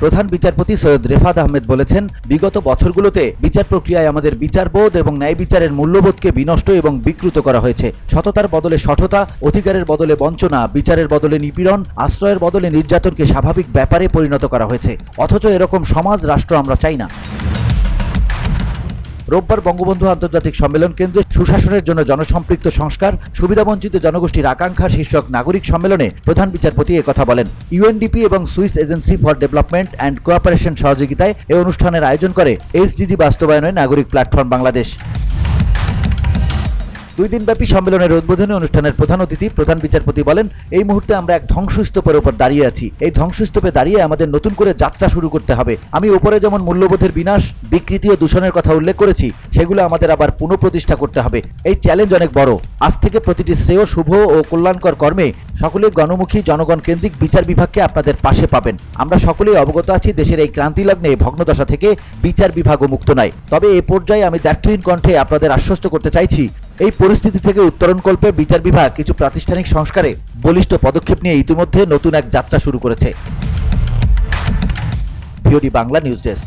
প্রধান বিচারপতি সৈয়দ রেফাত আহমেদ বলেছেন, বিগত বছরগুলোতে বিচার প্রক্রিয়ায় আমাদের বিচারবোধ এবং ন্যায় বিচারের মূল্যবোধকে বিনষ্ট এবং বিকৃত করা হয়েছে। সততার বদলে সঠতা, অধিকারের বদলে বঞ্চনা, বিচারের বদলে নিপীড়ন, আশ্রয়ের বদলে নির্যাতনকে স্বাভাবিক ব্যাপারে পরিণত করা হয়েছে। অথচ এরকম সমাজ, রাষ্ট্র আমরা চাই না। রোববার বঙ্গবন্ধু আন্তর্জাতিক সম্মেলন কেন্দ্রে সুশাসনের জন্য জনসম্পৃক্ত সংস্কার, সুবিধাবঞ্চিত জনগোষ্ঠীর আকাঙ্ক্ষা শীর্ষক নাগরিক সম্মেলনে প্রধান বিচারপতি কথা বলেন। ইউএনডিপি এবং Swiss agency for development and cooperation সহযোগিতায় এই অনুষ্ঠানের আয়োজন করে এসডিজি বাস্তবায়নে নাগরিক প্ল্যাটফর্ম বাংলাদেশ। দুই দিনব্যাপী সম্মেলনের উদ্বোধনী অনুষ্ঠানের প্রধান অতিথি, প্রধান বিচারপতি বলেন, এই মুহূর্তে আমরা এক ধ্বংসস্তূপের উপর দাঁড়িয়ে আছি। এই ধ্বংসস্তূপে দাঁড়িয়ে আমাদের নতুন করে যাত্রা শুরু করতে হবে। আমি উপরে যেমন মূল্যবোধের বিনাশ, বিকৃতি ও দূষণের কথা উল্লেখ করেছি, সেগুলো আমাদের আবার পুনঃপ্রতিষ্ঠা করতে হবে। এই চ্যালেঞ্জ অনেক বড়। আজ থেকে প্রতিটি শ্রেয়, শুভ ও কল্যাণকর কর্মে সকলে গণমুখী, জনগণ কেন্দ্রিক বিচার বিভাগকে আপনাদের পাশে পাবেন। আমরা সকলেই অবগত আছি দেশের এই ক্রান্তি লগ্নে ভগ্নদশা থেকে বিচার বিভাগও মুক্ত নয়। তবে এ পর্যায়ে আমি দ্ব্যর্থহীন কণ্ঠে আপনাদের আশ্বস্ত করতে চাইছি এই পরিস্থিতি থেকে উত্তরণকল্পে বিচার বিভাগ কিছু প্রাতিষ্ঠানিক সংস্কারে বলিষ্ঠ পদক্ষেপ নিয়ে ইতিমধ্যে নতুন এক যাত্রা শুরু করেছে। Bangla news desk.